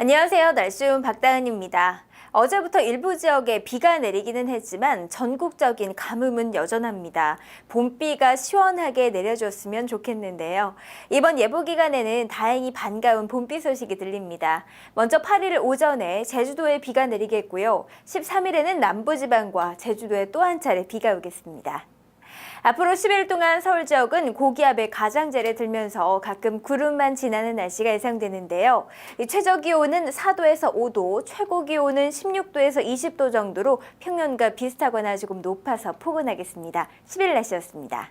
안녕하세요. 날씨운 박다은입니다. 어제부터 일부 지역에 비가 내리기는 했지만 전국적인 가뭄은 여전합니다. 봄비가 시원하게 내려줬으면 좋겠는데요. 이번 예보 기간에는 다행히 반가운 봄비 소식이 들립니다. 먼저 8일 오전에 제주도에 비가 내리겠고요. 13일에는 남부지방과 제주도에 또 한 차례 비가 오겠습니다. 앞으로 10일 동안 서울 지역은 고기압의 가장자리에 들면서 가끔 구름만 지나는 날씨가 예상되는데요. 이 최저 기온은 4도에서 5도, 최고 기온은 16도에서 20도 정도로 평년과 비슷하거나 조금 높아서 포근하겠습니다. 10일 날씨였습니다.